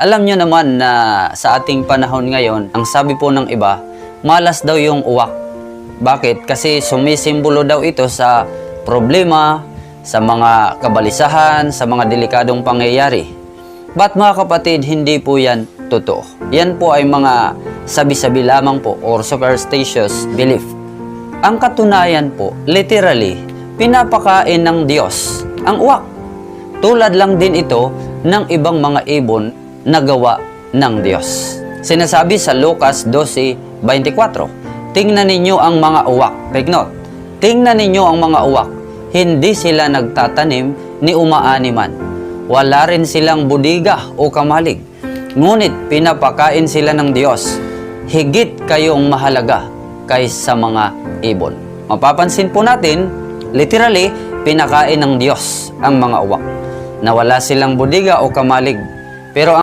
Alam nyo naman na sa ating panahon ngayon, ang sabi po ng iba, malas daw yung uwak. Bakit? Kasi sumisimbolo daw ito sa problema, sa mga kabalisahan, sa mga delikadong pangyayari. But mga kapatid, hindi po yan totoo. Yan po ay mga sabi-sabi lamang po or superstitious belief. Ang katunayan po, literally, pinapakain ng Diyos ang uwak. Tulad lang din ito ng ibang mga ibon na gawa ng Diyos. Sinasabi sa Lucas 12:24, Tingnan ninyo ang mga uwak. Take note. Tingnan ninyo ang mga uwak. Hindi sila nagtatanim ni umaani man. Wala rin silang budiga o kamalig. Ngunit pinapakain sila ng Diyos. Higit kayong mahalaga kaysa mga ibon. Mapapansin po natin, literally, pinakain ng Diyos ang mga uwak na wala silang budiga o kamalig. Pero ang